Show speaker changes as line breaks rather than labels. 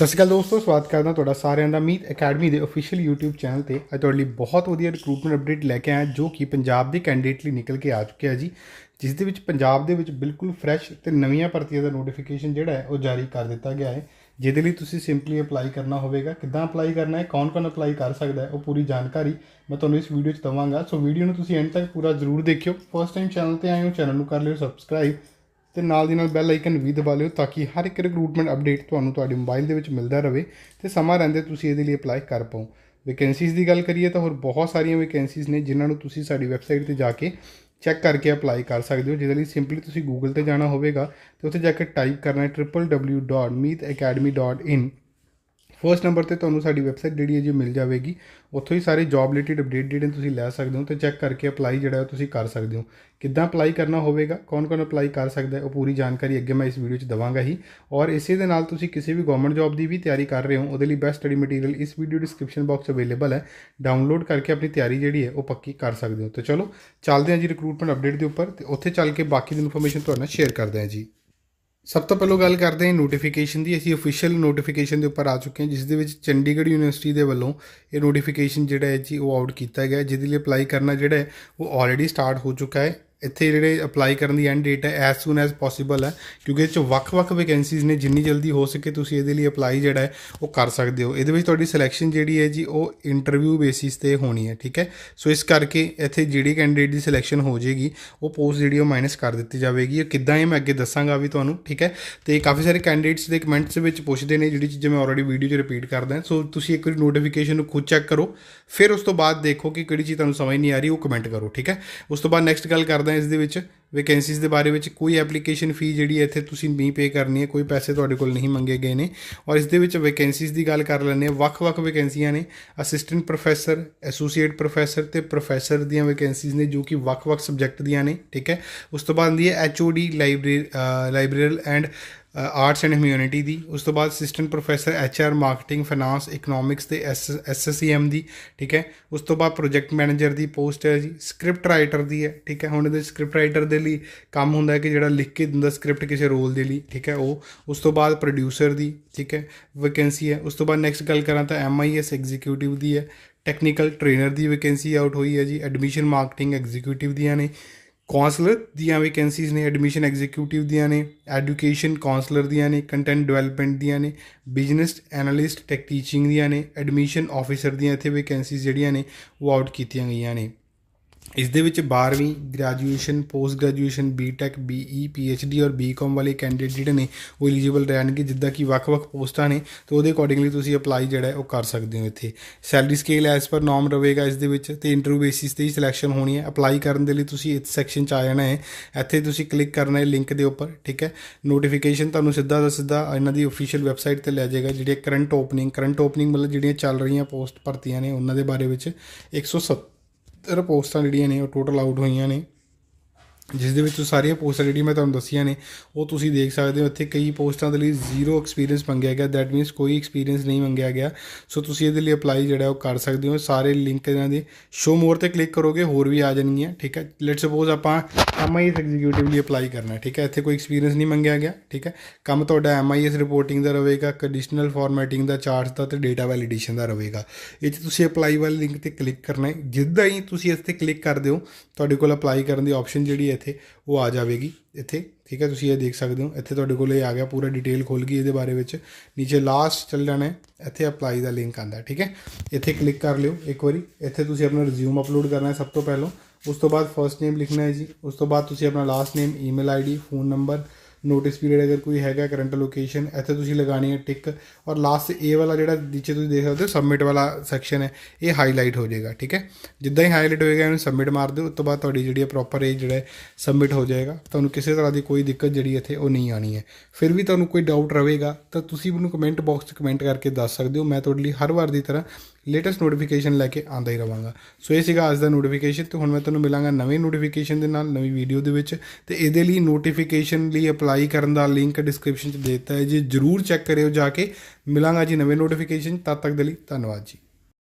ਸਤਿ ਸ਼੍ਰੀ ਅਕਾਲ ਦੋਸਤੋ, ਸਵਾਗਤ ਕਰਦਾ ਤੁਹਾਡਾ ਸਾਰਿਆਂ ਦਾ ਮੀਤ ਅਕੈਡਮੀ ਦੇ ਅਫੀਸ਼ੀਅਲ YouTube ਚੈਨਲ ਤੇ। ਅੱਜ ਤੁਹਾਡੇ ਲਈ ਬਹੁਤ ਵਧੀਆ ਰਿਕਰੂਟਮੈਂਟ ਅਪਡੇਟ ਲੈ ਕੇ ਆਇਆ, ਜੋ ਕਿ ਪੰਜਾਬ ਦੇ ਕੈਂਡੀਡੇਟ ਲਈ ਨਿਕਲ ਕੇ ਆ ਚੁੱਕਿਆ ਜੀ। ਜਿਸ ਦੇ ਵਿੱਚ ਪੰਜਾਬ ਦੇ ਵਿੱਚ ਬਿਲਕੁਲ ਫਰੈਸ਼ ਤੇ ਨਵੀਆਂ ਭਰਤੀਆਂ ਦਾ ਨੋਟੀਫਿਕੇਸ਼ਨ ਜਿਹੜਾ ਹੈ, ਉਹ ਜਾਰੀ ਕਰ ਦਿੱਤਾ ਗਿਆ ਹੈ। ਜਿਹਦੇ ਲਈ ਤੁਸੀਂ ਸਿੰਪਲੀ ਅਪਲਾਈ ਕਰਨਾ ਹੋਵੇਗਾ। ਕਿੱਦਾਂ ਅਪਲਾਈ ਕਰਨਾ ਹੈ, ਕੌਣ-ਕੌਣ ਅਪਲਾਈ ਕਰ ਸਕਦਾ ਹੈ, ਉਹ ਪੂਰੀ ਜਾਣਕਾਰੀ ਮੈਂ ਤੁਹਾਨੂੰ ਇਸ ਵੀਡੀਓ 'ਚ ਦਵਾਂਗਾ। ਸੋ ਵੀਡੀਓ ਨੂੰ ਤੁਸੀਂ ਐਂਡ ਤੱਕ ਪੂਰਾ ਜ਼ਰੂਰ ਦੇਖਿਓ। ਫਸਟ ਟਾਈਮ ਚੈਨਲ ਤੇ ਆਏ ਹੋ ਚੈਨਲ ਨੂੰ ਕਰ ਲਿਓ ਸਬਸਕ੍ਰਾਈਬ ਤੇ ਨਾਲ ਦੀ ਨਾਲ ਬੈਲ ਆਈਕਨ ਵੀ ਦਬਾ ਲਿਓ ਤਾਂ ਕਿ ਹਰ ਇੱਕ ਰਿਕਰੂਟਮੈਂਟ ਅਪਡੇਟ ਤੁਹਾਨੂੰ ਤੁਹਾਡੇ ਮੋਬਾਈਲ ਦੇ ਵਿੱਚ ਮਿਲਦਾ ਰਹੇ ਤੇ ਸਮਾਂ ਰਹਿੰਦੇ ਤੁਸੀਂ ਇਹਦੇ ਲਈ ਅਪਲਾਈ ਕਰ ਪਾਓ। ਵੈਕੈਂਸੀਜ਼ ਦੀ ਗੱਲ ਕਰੀਏ ਤਾਂ ਹੋਰ ਬਹੁਤ ਸਾਰੀਆਂ ਵੈਕੈਂਸੀਜ਼ ਨੇ ਜਿਨ੍ਹਾਂ ਨੂੰ ਤੁਸੀਂ ਸਾਡੀ ਵੈਬਸਾਈਟ ਤੇ ਜਾ ਕੇ ਚੈੱਕ ਕਰਕੇ ਅਪਲਾਈ ਕਰ ਸਕਦੇ ਹੋ। ਜਿਹਦੇ ਲਈ ਸਿੰਪਲੀ ਤੁਸੀਂ ਗੂਗਲ ਤੇ ਜਾਣਾ ਹੋਵੇਗਾ ਤੇ ਉੱਥੇ ਜਾ ਕੇ ਟਾਈਪ ਕਰਨਾ ਹੈ www.meetacademy.in ਫਰਸਟ ਨੰਬਰ ਤੇ ਤੁਹਾਨੂੰ ਸਾਡੀ ਵੈਬਸਾਈਟ ਜਿਹੜੀ ਹੈ ਜੀ ਮਿਲ ਜਾਵੇਗੀ। ਉੱਥੋਂ ਹੀ ਸਾਰੇ ਜੌਬ ਰਿਲੇਟਡ ਅਪਡੇਟ ਜਿਹੜੇ ਤੁਸੀਂ ਲੈ ਸਕਦੇ ਹੋ ਤੇ ਚੈੱਕ ਕਰਕੇ ਅਪਲਾਈ ਜਿਹੜਾ ਤੁਸੀਂ ਕਰ ਸਕਦੇ ਹੋ। ਕਿੱਦਾਂ ਅਪਲਾਈ ਕਰਨਾ ਹੋਵੇਗਾ ਕੌਣ-ਕੌਣ ਅਪਲਾਈ ਕਰ ਸਕਦਾ ਹੈ, ਉਹ ਪੂਰੀ ਜਾਣਕਾਰੀ ਅੱਗੇ ਮੈਂ ਇਸ ਵੀਡੀਓ 'ਚ ਦਵਾਂਗਾ ਹੀ। ਔਰ ਇਸੇ ਦੇ ਨਾਲ ਤੁਸੀਂ ਕਿਸੇ ਵੀ ਗਵਰਨਮੈਂਟ ਜੌਬ ਦੀ ਵੀ ਤਿਆਰੀ ਕਰ ਰਹੇ ਹੋ, ਉਹਦੇ ਲਈ ਬੈਸਟ ਸਟੱਡੀ ਮਟੀਰੀਅਲ ਇਸ ਵੀਡੀਓ ਡਿਸਕ੍ਰਿਪਸ਼ਨ ਬਾਕਸ ਅਵੇਲੇਬਲ ਹੈ। ਡਾਊਨਲੋਡ ਕਰਕੇ ਆਪਣੀ ਤਿਆਰੀ ਜਿਹੜੀ ਹੈ ਉਹ ਪੱਕੀ ਕਰ ਸਕਦੇ ਹੋ। ਤੇ ਚਲੋ, ਚੱਲਦੇ ਹਾਂ ਜੀ ਰਿਕਰੂਟਮੈਂਟ ਅਪਡੇਟ ਦੇ ਉੱਪਰ ਤੇ ਉੱਥੇ ਚੱਲ ਕੇ ਬਾਕੀ ਦੀ ਇਨਫੋਰਮੇਸ਼ਨ ਤੁਹਾਡੇ ਨਾਲ ਸ਼ੇਅਰ ਕਰਦੇ ਹਾਂ ਜੀ। ਸਭ ਤੋਂ ਪਹਿਲਾਂ ਗੱਲ ਕਰਦੇ ਹਾਂ ਨੋਟੀਫਿਕੇਸ਼ਨ ਦੀ। ਅਸੀਂ ਅਫੀਸ਼ੀਅਲ ਨੋਟੀਫਿਕੇਸ਼ਨ ਦੇ ਉੱਪਰ ਆ ਚੁੱਕੇ ਹਾਂ, ਜਿਸ ਦੇ ਵਿੱਚ ਚੰਡੀਗੜ੍ਹ ਯੂਨੀਵਰਸਿਟੀ ਦੇ ਵੱਲੋਂ ਇਹ ਨੋਟੀਫਿਕੇਸ਼ਨ ਜਿਹੜਾ ਹੈ ਜੀ ਉਹ ਆਊਟ ਕੀਤਾ ਗਿਆ ਜਿਹਦੇ ਲਈ ਅਪਲਾਈ ਕਰਨਾ ਜਿਹੜਾ ਹੈ, ਉਹ ਆਲਰੇਡੀ ਸਟਾਰਟ ਹੋ ਚੁੱਕਾ ਹੈ। ਇੱਥੇ ਜਿਹੜੇ ਅਪਲਾਈ ਕਰਨ ਦੀ ਐਂਡ ਡੇਟ ਹੈ ਐਸ ਸੂਨ ਐਸ ਪੋਸੀਬਲ ਹੈ, ਕਿਉਂਕਿ ਇਹ ਚ ਵੱਖ-ਵੱਖ ਵੈਕੈਂਸੀਜ਼ ਨੇ, ਜਿੰਨੀ ਜਲਦੀ ਹੋ ਸਕੇ ਤੁਸੀਂ ਇਹਦੇ ਲਈ ਅਪਲਾਈ ਜਿਹੜਾ ਹੈ, ਉਹ ਕਰ ਸਕਦੇ ਹੋ। ਇਹਦੇ ਵਿੱਚ ਤੁਹਾਡੀ ਸਿਲੈਕਸ਼ਨ ਜਿਹੜੀ ਹੈ ਜੀ, ਉਹ ਇੰਟਰਵਿਊ ਬੇਸਿਸ ਤੇ ਹੋਣੀ ਹੈ, ਠੀਕ ਹੈ? ਸੋ ਇਸ ਕਰਕੇ ਇੱਥੇ ਜਿਹੜੀ ਕੈਂਡੀਡੇਟ ਦੀ ਸਿਲੈਕਸ਼ਨ ਹੋ ਜਾਏਗੀ, ਉਹ ਪੋਸਟ ਜਿਹੜੀ ਉਹ ਮਾਈਨਸ ਕਰ ਦਿੱਤੀ ਜਾਵੇਗੀ। ਇਹ ਕਿੱਦਾਂ ਇਹ ਮੈਂ ਅੱਗੇ ਦੱਸਾਂਗਾ ਵੀ ਤੁਹਾਨੂੰ, ਠੀਕ ਹੈ? ਤੇ ਕਾਫੀ ਸਾਰੇ ਕੈਂਡੀਡੇਟਸ ਦੇ ਕਮੈਂਟਸ ਵਿੱਚ ਪੁੱਛਦੇ ਨੇ, ਜਿਹੜੀ ਚੀਜ਼ਾਂ ਮੈਂ ਆਲਰੇਡੀ ਵੀਡੀਓ 'ਚ ਰਿਪੀਟ ਕਰਦਾ ਸੋ ਤੁਸੀਂ ਇੱਕ ਵਾਰੀ ਨੋਟੀਫਿਕੇਸ਼ਨ ਨੂੰ ਖੁਦ ਚੈੱਕ ਕਰੋ, ਫਿਰ ਉਸ ਤੋਂ ਬਾਅਦ ਦੇਖੋ ਕਿ ਕਿਹੜੀ ਚੀਜ਼ ਤੁਹਾਨੂੰ ਸਮਝ ਨਹੀਂ ਆ ਰਹੀ, ਉਹ ਕਮੈਂਟ ਕਰੋ, ਠੀਕ ਹੈ? ਉਸ ਤੋਂ ਬਾਅਦ ਨੈਕਸਟ ਗੱਲ ਕਰਦਾ ਇਸ ਦੇ ਵਿੱਚ ਵੈਕੈਂਸੀਜ਼ ਦੇ ਬਾਰੇ ਵਿੱਚ, ਕੋਈ ਐਪਲੀਕੇਸ਼ਨ ਫੀ ਜਿਹੜੀ ਹੈ ਇੱਥੇ ਤੁਸੀਂ ਨਹੀਂ ਪੇ ਕਰਨੀ ਹੈ, ਕੋਈ ਪੈਸੇ ਤੁਹਾਡੇ ਕੋਲ ਨਹੀਂ ਮੰਗੇ ਗਏ ਨੇ। ਔਰ ਇਸ ਦੇ ਵਿੱਚ ਵੈਕੈਂਸੀਜ਼ ਦੀ ਗੱਲ ਕਰ ਲੈਂਦੇ ਹਾਂ, ਵੱਖ-ਵੱਖ ਵੈਕੈਂਸੀਆਂ ਨੇ ਅਸਿਸਟੈਂਟ ਪ੍ਰੋਫੈਸਰ ਐਸੋਸੀਏਟ ਪ੍ਰੋਫੈਸਰ ਤੇ ਪ੍ਰੋਫੈਸਰ ਦੀਆਂ ਵੈਕੈਂਸੀਜ਼ ਨੇ, ਜੋ ਕਿ ਵੱਖ-ਵੱਖ ਸਬਜੈਕਟ ਦੀਆਂ ਨੇ, ਠੀਕ ਹੈ। ਉਸ ਤੋਂ ਬਾਅਦ ਆਉਂਦੀ ਹੈ HOD library librarian and arts and humanity ਦੀ। ਉਸ ਤੋਂ ਬਾਅਦ assistant professor HR marketing finance economics ਤੇ ਐਸਐਸਸੀਐਮ ਦੀ, ਠੀਕ ਹੈ। ਉਸ ਤੋਂ ਬਾਅਦ ਪ੍ਰੋਜੈਕਟ ਮੈਨੇਜਰ ਦੀ ਪੋਸਟ ਹੈ ਜੀ। ਸਕ੍ਰਿਪਟ ਰਾਈਟਰ ਦੀ ਹੈ, ਠੀਕ ਹੈ। ਹੁਣ ਇਹਦੇ ਸਕ੍ਰਿਪਟ ਰਾਈਟਰ ਦੇ ਲਈ ਕੰਮ ਹੁੰਦਾ ਹੈ ਕਿ ਜਿਹੜਾ ਲਿਖ ਕੇ ਦਿੰਦਾ ਸਕ੍ਰਿਪਟ ਕਿਸੇ ਰੋਲ ਦੇ ਲਈ, ਠੀਕ ਹੈ ਉਹ। ਉਸ ਤੋਂ ਬਾਅਦ ਪ੍ਰੋਡਿਊਸਰ ਦੀ, ਠੀਕ ਹੈ ਵੈਕੈਂਸੀ ਹੈ। ਉਸ ਤੋਂ ਬਾਅਦ ਨੈਕਸਟ ਗੱਲ ਕਰਾਂ ਤਾਂ ਐਮਆਈਐਸ ਐਗਜ਼ੀਕਿਊਟਿਵ ਦੀ ਹੈ। ਟੈਕਨੀਕਲ ਟ੍ਰੇਨਰ ਦੀ ਵੈਕੈਂਸੀ ਆਊਟ ਹੋਈ ਹੈ ਜੀ। ਐਡਮਿਸ਼ਨ ਮਾਰਕੀਟਿੰਗ ਐਗਜ਼ੀਕਿਊਟਿਵ ਦੀਆਂ ਨੇ। ਕੌਂਸਲਰ ਦੀਆਂ ਵੈਕੈਂਸੀਜ਼ ਨੇ ਐਡਮਿਸ਼ਨ ਐਗਜ਼ੀਕਿਊਟਿਵ ਦੀਆਂ ਨੇ ਐਜੂਕੇਸ਼ਨ ਕਾਉਂਸਲਰ ਦੀਆਂ ਨੇ ਕੰਟੈਂਟ ਡਿਵੈਲਪਮੈਂਟ ਦੀਆਂ ਨੇ ਬਿਜ਼ਨਸ ਐਨਾਲਿਸਟ ਟੈਕ ਟੀਚਿੰਗ ਦੀਆਂ ਨੇ ਐਡਮਿਸ਼ਨ ਆਫੀਸਰ ਦੀਆਂ ਇੱਥੇ ਵੈਕੈਂਸੀਜ਼ ਜਿਹੜੀਆਂ ਨੇ, ਉਹ ਆਊਟ ਕੀਤੀਆਂ ਗਈਆਂ ਨੇ। ਇਸ ਦੇ ਵਿੱਚ 12ਵੀਂ graduation post graduation BTech BE PhD ਔਰ ਬੀਕਾਮ ਵਾਲੇ ਕੈਂਡੀਡੇਟ ਜਿਹੜੇ ਨੇ, ਉਹ ਐਲੀਜੀਬਲ ਰਹਿਣਗੇ, ਜਿੱਦਾਂ ਕਿ ਵੱਖ-ਵੱਖ ਪੋਸਟਾਂ ਨੇ, ਤੇ ਉਹਦੇ ਅਕੋਰਡਿੰਗਲੀ ਤੁਸੀਂ ਅਪਲਾਈ ਜਿਹੜਾ ਉਹ ਕਰ ਸਕਦੇ ਹੋ ਇੱਥੇ। Salary scale as per norm ਰਹੇਗਾ ਇਸ ਦੇ ਵਿੱਚ, ਤੇ ਇੰਟਰਵਿਊ ਬੇਸਿਸ ਤੇ ਹੀ ਸਿਲੈਕਸ਼ਨ ਹੋਣੀ ਹੈ। ਅਪਲਾਈ ਕਰਨ ਦੇ ਲਈ ਤੁਸੀਂ ਇਸ ਸੈਕਸ਼ਨ 'ਚ ਆ ਜਾਣਾ ਹੈ। ਇੱਥੇ ਤੁਸੀਂ ਕਲਿੱਕ ਕਰਨਾ ਹੈ ਲਿੰਕ ਦੇ ਉੱਪਰ, ਠੀਕ ਹੈ? ਨੋਟੀਫਿਕੇਸ਼ਨ ਤੁਹਾਨੂੰ ਸਿੱਧਾ ਦਾ ਸਿੱਧਾ ਇਹਨਾਂ ਦੀ ਅਫੀਸ਼ੀਅਲ ਵੈਬਸਾਈਟ ਤੇ ਲੈ ਜਾਏਗਾ ਜਿਹੜੀ ਕਰੰਟ ਓਪਨਿੰਗ ਕਰੰਟ ਓਪਨਿੰਗ ਮਤਲਬ ਜਿਹੜੀਆਂ ਚੱਲ ਰਹੀਆਂ ਪੋਸਟ ਭਰਤੀਆਂ ਨੇ, ਉਹਨਾਂ ਦੇ ਬਾਰੇ ਵਿੱਚ। 170 70 ਪੋਸਟਾਂ ਜਿਹੜੀਆਂ ਨੇ ਉਹ ਟੋਟਲ ਆਊਟ ਹੋਈਆਂ ਨੇ। ਜਿਸ ਦੇ ਵਿੱਚ ਸਾਰੀਆਂ ਪੋਸਟਾਂ ਜਿਹੜੀਆਂ ਮੈਂ ਤੁਹਾਨੂੰ ਦੱਸੀਆਂ ਨੇ, ਉਹ ਤੁਸੀਂ ਦੇਖ ਸਕਦੇ ਹੋ। ਇੱਥੇ ਕਈ ਪੋਸਟਾਂ ਦੇ ਲਈ ਜ਼ੀਰੋ ਐਕਸਪੀਰੀਅੰਸ ਮੰਗਿਆ ਗਿਆ। ਦੈਟ ਮੀਨਸ ਕੋਈ ਐਕਸਪੀਰੀਅੰਸ ਨਹੀਂ ਮੰਗਿਆ ਗਿਆ। ਸੋ ਤੁਸੀਂ ਇਹਦੇ ਲਈ ਅਪਲਾਈ ਜਿਹੜਾ ਉਹ ਕਰ ਸਕਦੇ ਹੋ। ਸਾਰੇ ਲਿੰਕ ਇਹਨਾਂ ਦੇ ਸ਼ੋ ਮੋਰ ਤੇ ਕਲਿੱਕ ਕਰੋਗੇ, ਹੋਰ ਵੀ ਆ ਜਾਣਗੀਆਂ, ਠੀਕ ਹੈ? ਲੈਟਸ ਸਪੋਜ਼ ਆਪਾਂ ਐਮਆਈਐਸ ਐਗਜ਼ੀਕਿਊਟਿਵ ਲਈ ਅਪਲਾਈ ਕਰਨਾ ਠੀਕ ਹੈ? ਇੱਥੇ ਕੋਈ ਐਕਸਪੀਰੀਅੰਸ ਨਹੀਂ ਮੰਗਿਆ ਗਿਆ, ਠੀਕ ਹੈ? ਕੰਮ ਤੁਹਾਡਾ ਐਮਆਈਐਸ ਰਿਪੋਰਟਿੰਗ ਦਾ ਰਹੇਗਾ ਕੰਡੀਸ਼ਨਲ ਫਾਰਮੈਟਿੰਗ ਦਾ ਚਾਰਟਸ ਦਾ ਤੇ ਡੇਟਾ ਵੈਲੀਡੇਸ਼ਨ ਦਾ ਰਹੇਗਾ। ਇਹ 'ਚ ਤੁਸੀਂ ਅਪਲਾਈ ਵਾਲੇ ਲਿੰਕ ਤੇ ਕਲਿੱਕ ਕਰਨਾ ਹੈ। ਜਿੱਦਾਂ ਹੀ ਤੁਸੀਂ ਇਸ ਤੇ ਕਲਿੱਕ ਕਰਦੇ ਹੋ, ਤੁਹਾਡੇ ਕੋਲ ਅਪਲਾਈ ਕਰਨ ਦੀ ਆਪਸ਼ਨ ਜਿਹੜੀ ਇੱਥੇ, ਉਹ ਆ ਜਾਵੇਗੀ ਇੱਥੇ, ਠੀਕ ਹੈ? ਤੁਸੀਂ ਇਹ ਦੇਖ ਸਕਦੇ ਹੋ, ਇੱਥੇ ਤੁਹਾਡੇ ਕੋਲ ਇਹ ਆ ਗਿਆ, ਪੂਰਾ ਡਿਟੇਲ ਖੁੱਲ ਗਈ ਇਹਦੇ ਬਾਰੇ ਵਿੱਚ। ਨੀਚੇ ਲਾਸਟ ਚੱਲ ਜਾਣਾ ਹੈ, ਇੱਥੇ ਅਪਲਾਈ ਦਾ ਲਿੰਕ ਆਂਦਾ ਠੀਕ ਹੈ? ਇੱਥੇ ਕਲਿੱਕ ਕਰ ਲਿਓ ਇੱਕ ਵਾਰੀ। ਇੱਥੇ ਤੁਸੀਂ ਆਪਣਾ ਰਿਜ਼ਿਊਮ ਅਪਲੋਡ ਕਰਨਾ ਹੈ ਸਭ ਤੋਂ ਪਹਿਲਾਂ। ਉਸ ਤੋਂ ਬਾਅਦ ਫਰਸਟ ਨੇਮ ਲਿਖਣਾ ਹੈ ਜੀ। ਉਸ ਤੋਂ ਬਾਅਦ ਤੁਸੀਂ ਆਪਣਾ last name email ID phone number notice period ਅਗਰ ਕੋਈ ਹੈਗਾ ਕਰੰਟ ਲੋਕੇਸ਼ਨ ਇੱਥੇ ਤੁਸੀਂ ਲਗਾਣੀ ਹੈ ਟਿਕ ਔਰ ਲਾਸਟ ਏ ਵਾਲਾ ਜਿਹੜਾ ਨੀਚੇ ਤੁਸੀਂ ਦੇਖ ਸਕਦੇ ਹੋ ਸਬਮਿਟ ਵਾਲਾ ਸੈਕਸ਼ਨ ਹੈ, ਇਹ ਹਾਈਲਾਈਟ ਹੋ ਜਾਏਗਾ, ਠੀਕ ਹੈ? ਜਿੱਦਾਂ ਹੀ ਹਾਈਲਾਈਟ ਹੋਏਗਾ, ਇਹਨੂੰ ਸਬਮਿਟ ਮਾਰ ਦਿਓ, ਉਸ ਤੋਂ ਬਾਅਦ ਤੁਹਾਡੀ ਜਿਹੜੀ ਪ੍ਰੋਪਰ ਇਹ ਜਿਹੜਾ ਸਬਮਿਟ ਹੋ ਜਾਏਗਾ। ਤੁਹਾਨੂੰ ਕਿਸੇ ਤਰ੍ਹਾਂ ਦੀ ਕੋਈ ਦਿੱਕਤ ਜਿਹੜੀ ਇੱਥੇ ਉਹ ਨਹੀਂ ਆਣੀ ਹੈ। ਫਿਰ ਵੀ ਤੁਹਾਨੂੰ ਕੋਈ ਡਾਊਟ ਰਹੇਗਾ, ਤਾਂ ਤੁਸੀਂ ਮੈਨੂੰ ਕਮੈਂਟ ਬਾਕਸ 'ਚ ਕਮੈਂਟ ਕਰਕੇ ਦੱਸ ਸਕਦੇ ਹੋ, ਮੈਂ ਤੁਹਾਡੇ ਲਈ ਹਰ ਵਾਰ ਦੀ ਤਰ੍ਹਾਂ ਲੇਟੈਸਟ ਨੋਟੀਫਿਕੇਸ਼ਨ ਲੈ ਕੇ ਆਂਦਾ ਹੀ ਰਵਾਂਗਾ। ਸੋ ਇਹ ਸੀਗਾ ਅੱਜ ਦਾ ਨੋਟੀਫਿਕੇਸ਼ਨ ਤੇ ਹੁਣ ਮੈਂ ਤੁਹਾਨੂੰ ਮਿਲਾਂਗਾ ਨਵੇਂ ਨੋਟੀਫਿਕੇਸ਼ਨ ਦੇ ਨਾਲ, ਨਵੀਂ ਵੀਡੀਓ ਦੇ ਵਿੱਚ। ਤੇ ਇਹਦੇ ਲਈ ਨੋਟੀਫਿਕੇਸ਼ਨ ਲਈ ਅਪਲਾਈ ਕਰਨ ਦਾ ਲਿੰਕ ਡਿਸਕ੍ਰਿਪਸ਼ਨ 'ਚ ਦਿੱਤਾ ਹੈ ਜੀ। ਜਰੂਰ ਚੈੱਕ ਕਰਿਓ ਜਾ ਕੇ। ਮਿਲਾਂਗਾ ਜੀ ਨਵੇਂ ਨੋਟੀਫਿਕੇਸ਼ਨ ਤਦ ਤੱਕ ਦੇ ਲਈ ਧੰਨਵਾਦ ਜੀ।